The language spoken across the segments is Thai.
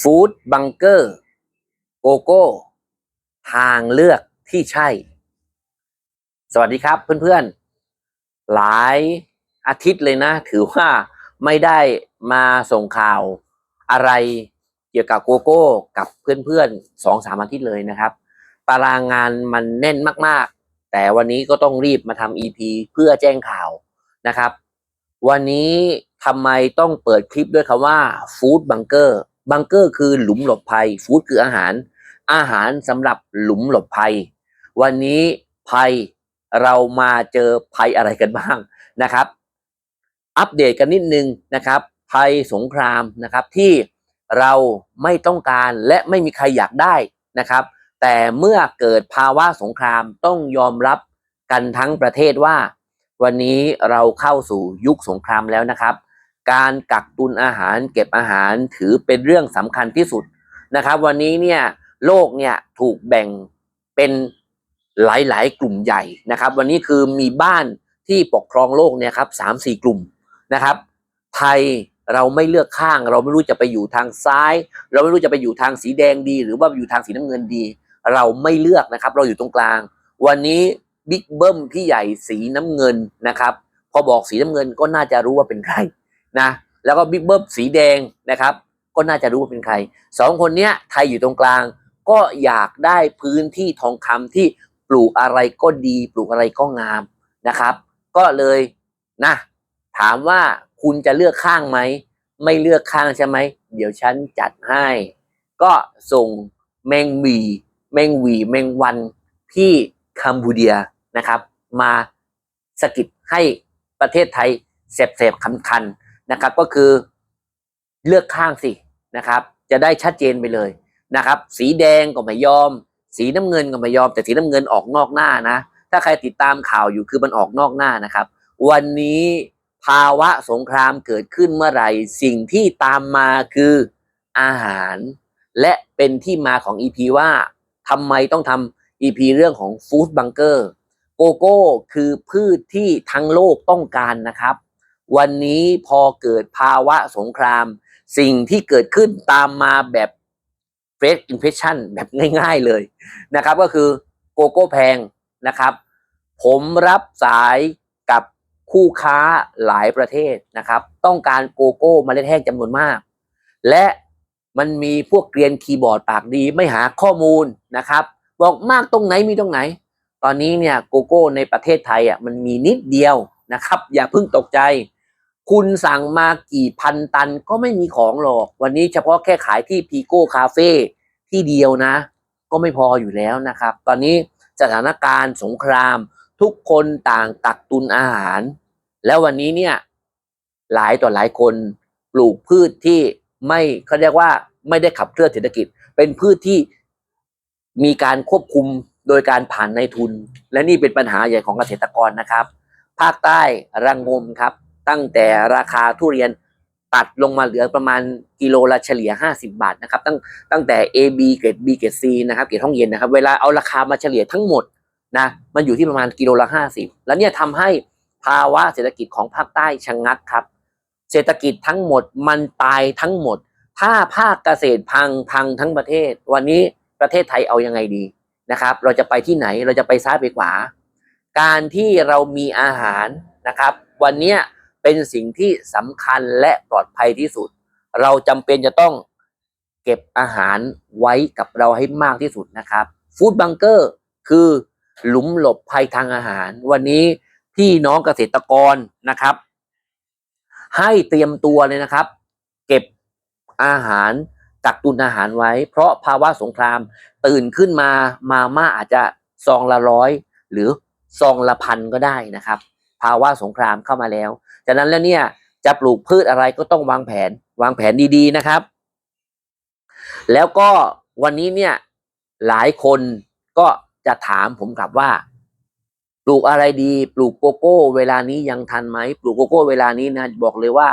ฟู้ดบังเกอร์โกโก้ทางเลือกที่ใช่ สวัสดีครับเพื่อนๆ หลายอาทิตย์เลยนะ ถือว่าไม่ได้มาส่งข่าวอะไรเกี่ยวกับโกโก้กับเพื่อนๆสองสามอาทิตย์เลยนะครับ ตารางงานมันแน่นมากๆ แต่วันนี้ก็ต้องรีบมาทำ EP เพื่อแจ้งข่าวนะครับ วันนี้ทำไมต้องเปิดคลิปด้วยคำว่าฟู้ดบังเกอร์ บังเกอร์คือหลุมหลบภัย ฟู้ดคืออาหาร อาหารสำหรับหลุมหลบภัย วันนี้ภัยเรามาเจอภัยอะไรกันบ้างนะครับ อัปเดตกันนิดนึงนะครับ ภัยสงครามนะครับที่เราไม่ต้องการและไม่มีใครอยากได้นะครับ แต่เมื่อเกิดภาวะสงครามต้องยอมรับกันทั้งประเทศว่า วันนี้เราเข้าสู่ยุคสงครามแล้วนะครับ การกักตุนอาหารเก็บอาหารถือเป็นเรื่องสำคัญที่สุดนะครับ วันนี้เนี่ยโลกเนี่ยถูกแบ่งเป็นหลายๆ กลุ่มใหญ่นะครับ วันนี้คือมีบ้านที่ปกครองโลกเนี่ยครับสามสี่กลุ่มนะครับ ไทยเราไม่เลือกข้าง เราไม่รู้จะไปอยู่ทางซ้าย เราไม่รู้จะไปอยู่ทางสีแดงดี หรือว่าอยู่ทางสีน้ำเงินดี เราไม่เลือกนะครับ เราอยู่ตรงกลาง วันนี้บิ๊กเบิ้มพี่ใหญ่สีน้ำเงินนะครับ พอบอกสีน้ำเงินก็น่าจะรู้ว่าเป็นใคร นะแล้วก็บิ๊กเบิ้มสีแดงนะครับ ก็น่าจะรู้ว่าเป็นใครสองคนเนี้ยไทยอยู่ตรงกลาง ก็อยากได้พื้นที่ทองคำที่ปลูกอะไรก็ดีปลูกอะไรก็งามนะครับ ก็เลยนะถามว่าคุณจะเลือกข้างไหมไม่เลือกข้างใช่ไหมเดี๋ยวฉันจัดให้ ก็ส่งแมงวีแมงวีแมงวันที่คัมพูเดียนะครับ มาสกิดให้ประเทศไทยเสบๆคันๆ นะครับ ก็คือเลือกข้างสินะครับ จะได้ชัดเจนไปเลยนะครับ สีแดงก็ไม่ยอม สีน้ำเงินก็ไม่ยอม แต่สีน้ำเงินออกนอกหน้านะ ถ้าใครติดตามข่าวอยู่คือมันออกนอกหน้านะครับ วันนี้ภาวะสงครามเกิดขึ้นเมื่อไหร่ สิ่งที่ตามมาคืออาหาร และเป็นที่มาของ EP ว่าทำไมต้องทำ EP เรื่องของฟู้ดบังเกอร์โกโก้คือพืชที่ทั้งโลกต้องการนะครับ วันนี้พอเกิดภาวะสงคราม สิ่งที่เกิดขึ้นตามมาแบบเฟสอินเพ s ชั่นแบบง่าย ๆเลยนะครับ ก็คือโกโก้แพงนะครับ ผมรับสายกับคู่ค้าหลายประเทศนะครับ ต้องการโกโก้เมาเล็ดแห้งจำนวนมาก และมันมีพวกเกรียนคีย์บอร์ดปากดีไม่หาข้อมูลนะครับ บอกมากตรงไหนมีตรงไหน ตอนนี้เนี่ยโกโก้ในประเทศไทยอะมันมีนิดเดียว นะครับ อย่าเพิ่งตกใจ คุณสั่งมากี่พันตันก็ไม่มีของหรอก วันนี้เฉพาะแค่ขายที่พีโก้คาเฟ่ที่เดียวนะ ก็ไม่พออยู่แล้วนะครับ ตอนนี้สถานการณ์สงคราม ทุกคนต่างกักตุนอาหาร แล้ววันนี้เนี่ยหลายต่อหลายคนปลูกพืชที่ไม่เขาเรียกว่าไม่ได้ขับเคลื่อนเศรษฐกิจ เป็นพืชที่มีการควบคุมโดยการผ่านในทุน และนี่เป็นปัญหาใหญ่ของเกษตรกรนะครับ ภาคใต้ระงงมครับ ตั้งแต่ราคาทุเรียนตัดลงมาเหลือประมาณกิโลละเฉลี่ย 50 บาทนะครับ ตั้งตั้งแต่ A B เกรด B เกรด C นะครับเกรดห้องเย็นนะครับ เวลาเอาราคามาเฉลี่ยทั้งหมดนะมันอยู่ที่ประมาณกิโลละ 50 แล้วเนี่ยทำให้ภาวะเศรษฐกิจของภาคใต้ชะงงักครับ เศรษฐกิจทั้งหมดมันตายทั้งหมด ถ้าภาคเกษตรพังพังทั้งประเทศ วันนี้ประเทศไทยเอายังไงดีนะครับ เราจะไปที่ไหนเราจะไปซ้ายไปขวา การที่เรามีอาหารนะครับ วันนี้เป็นสิ่งที่สำคัญและปลอดภัยที่สุด เราจำเป็นจะต้องเก็บอาหารไว้กับเราให้มากที่สุดนะครับฟู้ดบังเกอร์คือหลุมหลบภัยทางอาหาร วันนี้พี่น้องเกษตรกรนะครับ ให้เตรียมตัวเลยนะครับ เก็บอาหารกักตุนอาหารไว้ เพราะภาวะสงครามตื่นขึ้นมามาม่าอาจจะซองละร้อยหรือ ซองละพันก็ได้นะครับ ภาวะสงครามเข้ามาแล้วจากนั้นแล้วเนี่ยจะปลูกพืชอะไรก็ต้องวางแผน วางแผนดีๆนะครับ แล้วก็วันนี้เนี่ยหลายคนก็จะถามผมกลับว่า ปลูกอะไรดี ปลูกโกโก้ เวลานี้ยังทันไหมปลูกโกโก้ เวลานี้นะบอกเลยว่า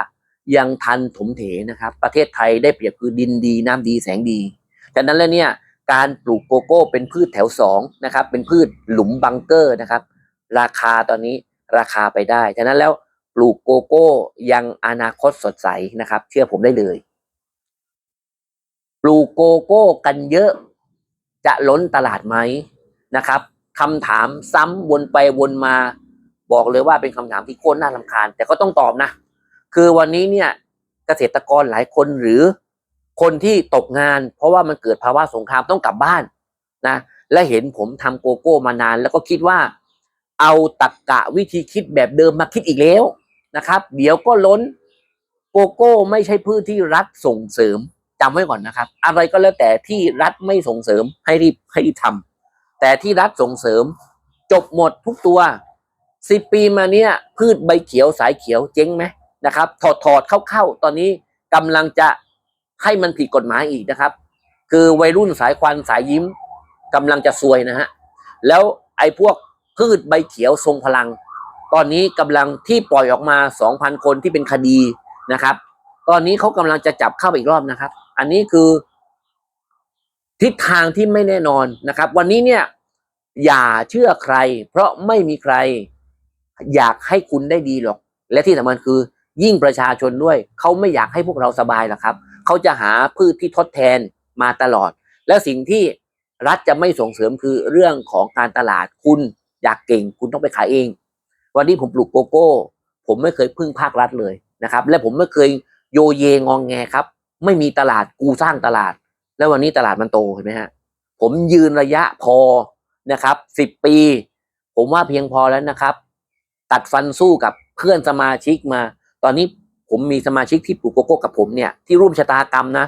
ยังทันถมเถนะครับ ประเทศไทยได้เปรียบคือดินดี น้ำดีแสงดีจากนั้นแล้วเนี่ย การปลูกโกโก้เป็นพืชแถวสองนะครับ เป็นพืชหลุมบังเกอร์นะครับ ราคาตอนนี้ราคาไปได้ ฉะนั้นแล้วปลูกโกโก้ยังอนาคตสดใสนะครับ เชื่อผมได้เลย ปลูกโกโก้กันเยอะจะล้นตลาดไหมนะครับคำถามซ้ำวนไปวนมา บอกเลยว่าเป็นคำถามที่โคตรน่ารำคาญ แต่ก็ต้องตอบนะ คือวันนี้เนี่ยเกษตรกรหลายคนหรือ คนที่ตกงาน เพราะว่ามันเกิดภาวะสงครามต้องกลับบ้านนะและเห็นผมทำโกโก้มานาน แล้วก็คิดว่าเอาตักกะวิธีคิดแบบเดิมมาคิดอีกแล้วนะครับ เดี๋ยวก็ล้นโกโก้ไม่ใช่พืชที่รัฐส่งเสริมจำไว้ก่อนนะครับ อะไรก็แล้วแต่ที่รัฐไม่ส่งเสริมให้รีบให้รีบทำแต่ที่รัฐส่งเสริม จบหมดทุกตัวสิบปีมาเนี้ยพืชใบเขียวสายเขียวเจ๊งไหมนะครับ ถอดถอดเข้าเข้าๆตอนนี้กำลังจะ ให้มันผิดกฎหมายอีกนะครับ คือวัยรุ่นสายควันสายยิ้มกำลังจะซวยนะฮะแล้วไอ้พวกพืชใบเขียวทรงพลัง ตอนนี้กำลังที่ปล่อยออกมา 2,000 คนที่เป็นคดีนะครับ ตอนนี้เขากำลังจะจับเข้าไปอีกรอบนะครับ อันนี้คือ ทิศทางที่ไม่แน่นอนนะครับ วันนี้เนี่ย อย่าเชื่อใคร เพราะไม่มีใคร อยากให้คุณได้ดีหรอก และที่สำคัญคือ ยิ่งประชาชนด้วยเขาไม่อยากให้พวกเราสบายหรอกครับ เขาจะหาพืชที่ทดแทนมาตลอด และสิ่งที่รัฐจะไม่ส่งเสริมคือเรื่องของการตลาดคุณอยากเก่งคุณต้องไปขายเอง วันนี้ผมปลูกโกโก้ ผมไม่เคยพึ่งภาครัฐเลยนะครับ และผมไม่เคยโยเยงองแงครับ ไม่มีตลาดกูสร้างตลาด แล้ววันนี้ตลาดมันโตเห็นไหมฮะผมยืนระยะพอนะครับสิบปี ผมว่าเพียงพอแล้วนะครับ ตัดฟันสู้กับเพื่อนสมาชิกมา ตอนนี้ ผมมีสมาชิกที่ปลูกโกโก้กับผมเนี่ยที่ร่วมชะตากรรมนะ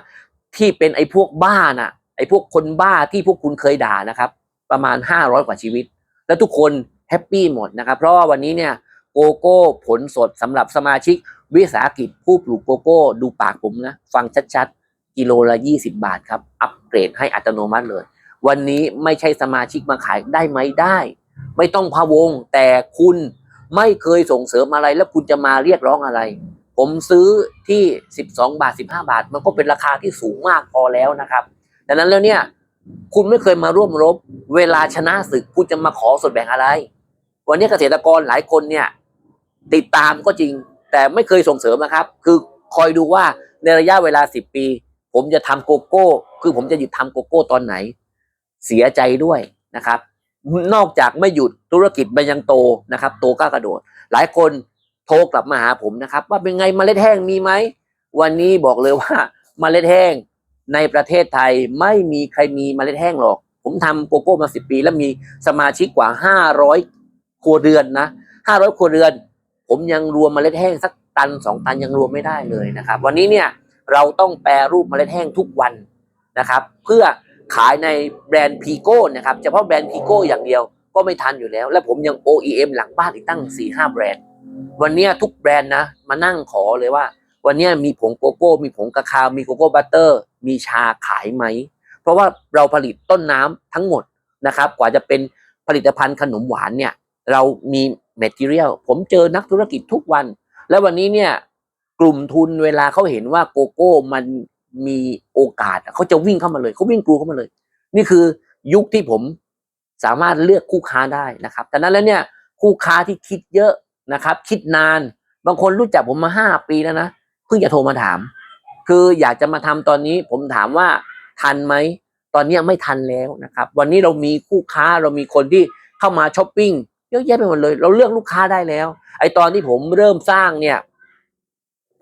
ที่เป็นไอ้พวกบ้าน่ะ ไอ้พวกคนบ้าที่พวกคุณเคยด่านะครับ ประมาณห้าร้อยกว่าชีวิต แล้วทุกคนแฮปปี้หมดนะครับ เพราะว่าวันนี้เนี่ยโกโก้ผลสดสำหรับสมาชิกวิสาหกิจผู้ปลูกโกโก้ ดูปากผมนะ ฟังชัดๆ กิโลละ 20 บาทครับ อัปเกรดให้อัตโนมัติเลย วันนี้ไม่ใช่สมาชิกมาขายได้ไหมได้ ไม่ต้องพะวง แต่คุณไม่เคยส่งเสริมอะไรแล้วคุณจะมาเรียกร้องอะไร ผมซื้อที่ 12 บาท 15 บาท มันก็เป็นราคาที่สูงมากพอแล้วนะครับดังนั้นแล้วเนี่ยคุณไม่เคยมาร่วมรบ เวลาชนะศึกคุณจะมาขอส่วนแบ่งอะไร วันนี้เกษตรกรหลายคนเนี่ยติดตามก็จริง แต่ไม่เคยส่งเสริมนะครับ คือคอยดูว่าในระยะเวลา 10 ปี ผมจะทำโกโก้ คือผมจะหยุดทำโกโก้ตอนไหน เสียใจด้วยนะครับ นอกจากไม่หยุดธุรกิจมันยังโตนะครับ โตก้ากระโดด หลายคน ทรกลับมาหาผมนะครับ ว่าเป็นไงเมล็ดแห้งมีไหม วันนี้บอกเลยว่าเมล็ดแห้งในประเทศไทยไม่มีใครมีเมล็ดแห้งหรอก ผมทำโกโก้มาสิบปี แล้วมีสมาชิกกว่าห้าร้อยครัวเรือนนะห้าร้อยครัวเรือน ผมยังรวมเมล็ดแห้งสักตันสองตันยังรวมไม่ได้เลยนะครับ วันนี้เนี่ยเราต้องแปรรูปเมล็ดแห้งทุกวันนะครับ เพื่อขายในแบรนด์พีโก้นะครับเฉพาะแบรนด์พีโก้อย่างเดียวก็ไม่ทันอยู่แล้ว และผมยัง OEM หลังบ้านอีกตั้ง4ี่ห้าแบรนด์ วันนี้ทุกแบรนด์นะ มานั่งขอเลยว่า วันนี้มีผงโกโก้ มีผงกะคาวมีโกโก้บัตเตอร์ มีชาขายไหม เพราะว่าเราผลิตต้นน้ำทั้งหมดนะครับ กว่าจะเป็นผลิตภัณฑ์ขนมหวานเนี่ย เรามีแมทเทียลผมเจอนักธุรกิจทุกวัน แล้ววันนี้เนี่ยกลุ่มทุนเวลาเขาเห็นว่าโกโก้มันมีโอกาสเขาจะวิ่งเข้ามาเลยเขาวิ่งกลูเข้ามาเลย นี่คือยุคที่ผมสามารถเลือกคู่ค้าได้นะครับแต่นั้นแล้วเนี่ยคู่ค้าที่คิดเยอะ นะครับ คิดนาน บางคนรู้จักผมมาห้าปีแล้วนะเพิ่งจะโทรมาถาม คืออยากจะมาทำตอนนี้ ผมถามว่าทันไหมตอนนี้ไม่ทันแล้วนะครับ วันนี้เรามีคู่ค้าเรามีคนที่เข้ามาช้อปปิ้งเยอะแยะไปหมดเลย เราเลือกลูกค้าได้แล้ว ไอตอนที่ผมเริ่มสร้างเนี่ย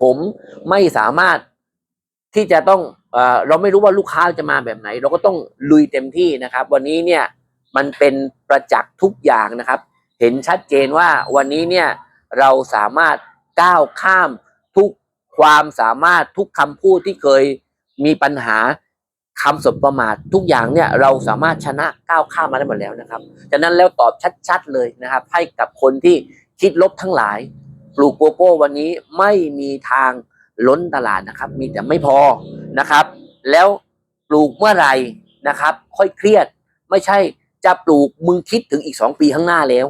ผมไม่สามารถที่จะต้องเออเราไม่รู้ว่าลูกค้าจะมาแบบไหน เราก็ต้องลุยเต็มที่นะครับ วันนี้เนี่ยมันเป็นประจักษ์ทุกอย่างนะครับ เห็นชัดเจนว่าวันนี้เนี่ยเราสามารถก้าวข้ามทุกความสามารถทุกคำพูดที่เคยมีปัญหาคำสบประมาททุกอย่างเนี่ยเราสามารถชนะก้าวข้ามมาได้หมดแล้วนะครับฉะนั้นแล้วตอบชัด ๆ เลยนะครับ ให้กับคนที่คิดลบทั้งหลาย ปลูกโกโก้วันนี้ไม่มีทางล้นตลาดนะครับ มีแต่ไม่พอนะครับ แล้วปลูกเมื่อไหร่นะครับ ค่อยเครียด ไม่ใช่จะปลูกมึงคิดถึงอีกสองปีข้างหน้าแล้ว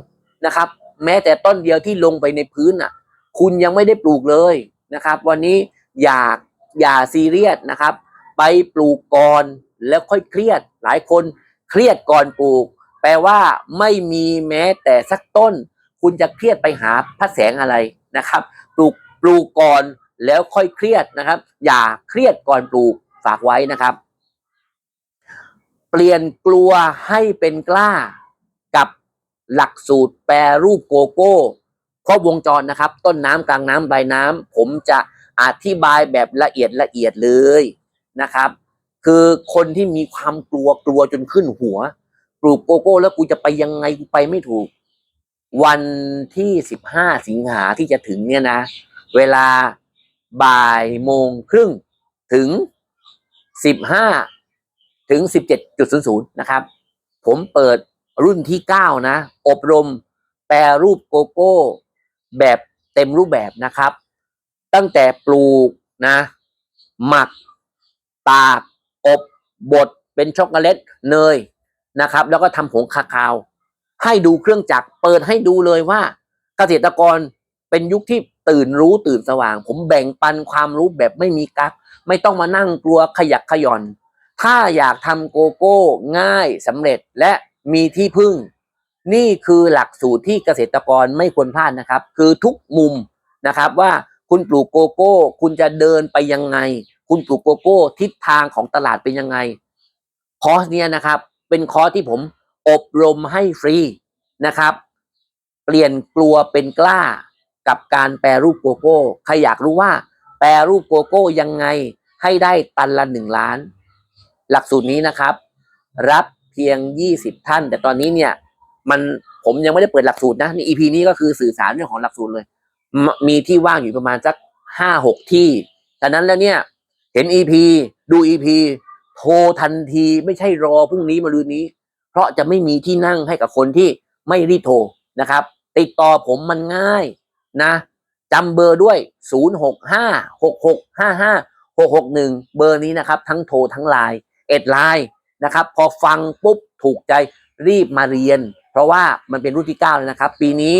นะครับ แม้แต่ต้นเดียวที่ลงไปในพื้นอะ คุณยังไม่ได้ปลูกเลยนะครับ วันนี้อยากอย่าซีเรียสนะครับ ไปปลูกก่อนแล้วค่อยเครียด หลายคนเครียดก่อนปลูก แปลว่าไม่มีแม้แต่สักต้น คุณจะเครียดไปหาพระแสงอะไรนะครับ ปลูกปลูกก่อนแล้วค่อยเครียดนะครับ อย่าเครียดก่อนปลูกฝากไว้นะครับ เปลี่ยนกลัวให้เป็นกล้า หลักสูตรแปรรูปโกโก้ ครบวงจรนะครับ ต้นน้ำกลางน้ำปลายน้ำผมจะอธิบายแบบละเอียดละเอียดเลยนะครับ คือคนที่มีความกลัวกลัวจนขึ้นหัว ปลูกโกโก้ แล้วกูจะไปยังไงกูไปไม่ถูก วันที่สิบห้าสิงหาที่จะถึงเนี่ยนะ เวลาบ่ายโมงครึ่งถึงสิบห้าถึงสิบเจ็ดจุดศูนย์ศูนย์นะครับ ผมเปิด รุ่นที่เก้านะ อบรมแปรรูปโกโก้ แบบเต็มรูปแบบนะครับ ตั้งแต่ปลูกนะ หมัก ตาก อบ บด เป็นช็อกโกแลตเนยนะครับ แล้วก็ทำผงคาคาว ให้ดูเครื่องจักรเปิดให้ดูเลยว่า เกษตรกรเป็นยุคที่ตื่นรู้ตื่นสว่าง ผมแบ่งปันความรู้แบบไม่มีกัก ไม่ต้องมานั่งกลัวขยักขย่อน ถ้าอยากทำโกโก้ ง่ายสำเร็จและ มีที่พึ่ง นี่คือหลักสูตรที่เกษตรกรไม่ควรพลาดนะครับ คือทุกมุมนะครับว่าคุณปลูกโกโก้ คุณจะเดินไปยังไง คุณปลูกโกโก้ ทิศทางของตลาดเป็นยังไง คอร์สเนี้ยนะครับ เป็นคอร์สที่ผมอบรมให้ฟรีนะครับ เปลี่ยนกลัวเป็นกล้ากับการแปรรูปโกโก้ ใครอยากรู้ว่าแปรรูปโกโก้ยังไงให้ได้ตันละหนึ่งล้าน หลักสูตรนี้นะครับ รับ เพียง 20 ท่าน แต่ตอนนี้เนี่ยมันผมยังไม่ได้เปิดหลักสูตรนะนี่ EP นี้ก็คือสื่อสารเรื่องของหลักสูตรเลยมมีที่ว่างอยู่ประมาณสักห้าหกที่ฉะนั้นแล้วเนี่ยเห็น EP ดู EP โทรทันทีไม่ใช่รอพรุ่งนี้มาลืนนี้ เพราะจะไม่มีที่นั่งให้กับคนที่ไม่รีบโทรนะครับ ติดต่อผมมันง่ายนะจำเบอร์ด้วย 0 6 5 6 6 5 5 6 6 1 เบอร์นี้นะครับ ทั้งโทรทั้งไลน์เอ็ดไลน์ นะครับ พอฟังปุ๊บถูกใจรีบมาเรียน เพราะว่ามันเป็นรุ่นที่9แล้วนะครับ ปีนี้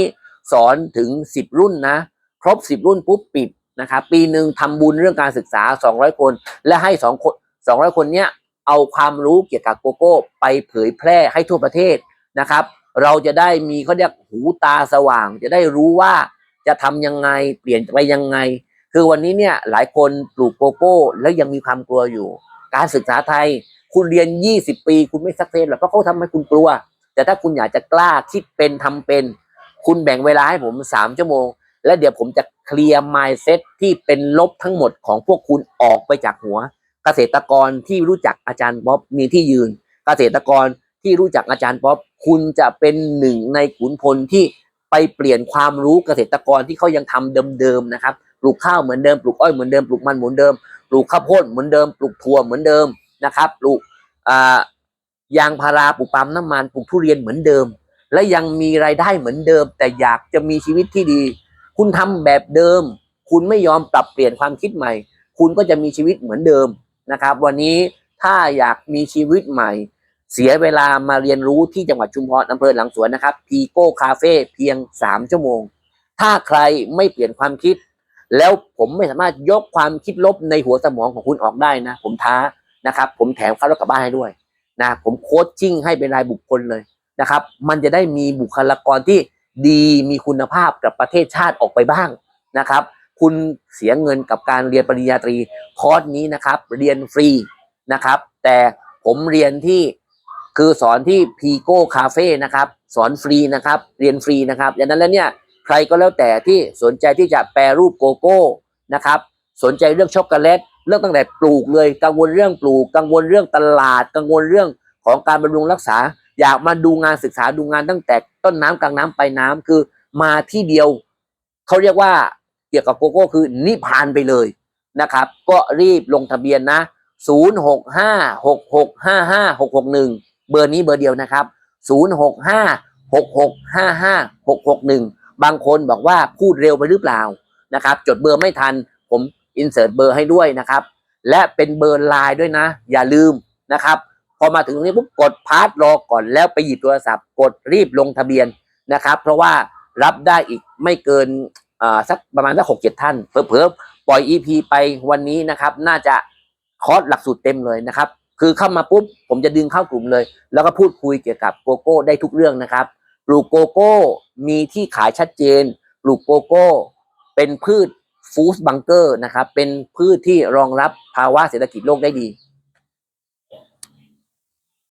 สอนถึง 10 รุ่นนะ ครบ 10 รุ่นปุ๊บปิดนะครับปีหนึ่งทำบุญเรื่องการศึกษา 200 คน และให้2คน200 คนเนี้ยเอาความรู้เกี่ยวกับโกโก้ ไปเผยแพร่ให้ทั่วประเทศนะครับ เราจะได้มีเขาเรียกหูตาสว่าง จะได้รู้ว่าจะทำยังไงเปลี่ยนไปยังไง คือวันนี้เนี่ยหลายคนปลูกโกโก้ แล้วยังมีความกลัวอยู่ การศึกษาไทย คุณเรียน 20 ปี คุณไม่สักเซสหรอกเพราะเขาทำให้คุณกลัว แต่ถ้าคุณอยากจะกล้าคิดเป็นทำเป็น คุณแบ่งเวลาให้ผม 3 ชั่วโมง และเดี๋ยวผมจะเคลียร์ mindset ที่เป็นลบทั้งหมดของพวกคุณออกไปจากหัว เกษตรกรที่รู้จักอาจารย์บ๊อบมีที่ยืน เกษตรกรที่รู้จักอาจารย์บ๊อบคุณจะเป็นหนึ่งในขุนพลที่ไปเปลี่ยนความรู้เกษตรกรที่เขายังทำเดิมๆนะครับ ปลูกข้าวเหมือนเดิม ปลูกอ้อยเหมือนเดิม ปลูกมันเหมือนเดิม ปลูกข้าวโพดเหมือนเดิม ปลูกถั่วเหมือนเดิม นะครับปลูกยางพาราปลูกปาล์มน้ำมันปลูกทุเรียนเหมือนเดิม และยังมีรายได้เหมือนเดิม แต่อยากจะมีชีวิตที่ดี คุณทำแบบเดิม คุณไม่ยอมปรับเปลี่ยนความคิดใหม่ คุณก็จะมีชีวิตเหมือนเดิมนะครับ วันนี้ถ้าอยากมีชีวิตใหม่ เสียเวลามาเรียนรู้ที่จังหวัดชุมพรอำเภอหลังสวนนะครับพีโก้คาเฟ่เพียง 3 ชั่วโมง ถ้าใครไม่เปลี่ยนความคิด แล้วผมไม่สามารถยกความคิดลบในหัวสมองของคุณออกได้นะ ผมท้า นะครับ ผมแถมค่ารถกลับบ้านให้ด้วยนะผมโคชชิ่งให้เป็นรายบุคคลเลยนะครับ มันจะได้มีบุคลากรที่ดีมีคุณภาพกับประเทศชาติออกไปบ้างนะครับ คุณเสียเงินกับการเรียนปริญญาตรีคอร์สนี้นะครับ เรียนฟรีนะครับ แต่ผมเรียนที่คือสอนที่พีโก้คาเฟ่นะครับ สอนฟรีนะครับ เรียนฟรีนะครับดังนั้นแล้วเนี่ยใครก็แล้วแต่ที่สนใจที่จะแปรรูปโกโก้นะครับ สนใจเรื่องช็อกโกแลต เรื่องตั้งแต่ปลูกเลยกังวลเรื่องปลูก กังวลเรื่องตลาด กังวลเรื่องของการบำรุงรักษา อยากมาดูงานศึกษาดูงานตั้งแต่ต้นน้ำกลางน้ำปลายน้ำคือมาที่เดียวเขาเรียกว่าเกี่ยวกับโกโก้คือนิพพานไปเลยนะครับ ก็รีบลงทะเบียนนะ 0 6 5 6 6 5 5 6 6 1 เบอร์นี้เบอร์เดียวนะครับ 0 6 5 6 6 5 5 6 6 1 บางคนบอกว่าพูดเร็วไปหรือเปล่านะครับ จดเบอร์ไม่ทันผม อินเสิร์ตเบอร์ให้ด้วยนะครับ และเป็นเบอร์ไลน์ด้วยนะ อย่าลืมนะครับ พอมาถึงตรงนี้ปุ๊บกดพาสรอก่อนแล้วไปหยิบโทรศัพท์ กดรีบลงทะเบียนนะครับ เพราะว่ารับได้อีกไม่เกินอ่าสักประมาณสักหกเจ็ดท่านเผลอๆปล่อย EP ไปวันนี้นะครับ น่าจะคอร์สหลักสูตรเต็มเลยนะครับ คือเข้ามาปุ๊บผมจะดึงเข้ากลุ่มเลย แล้วก็พูดคุยเกี่ยวกับโกโก้ได้ทุกเรื่องนะครับ ปลูกโกโก้มีที่ขายชัดเจน ปลูกโกโก้ เป็นพืช ฟูสบังเกอร์นะครับเป็นพืชที่รองรับภาวะเศรษฐกิจโลกได้ดี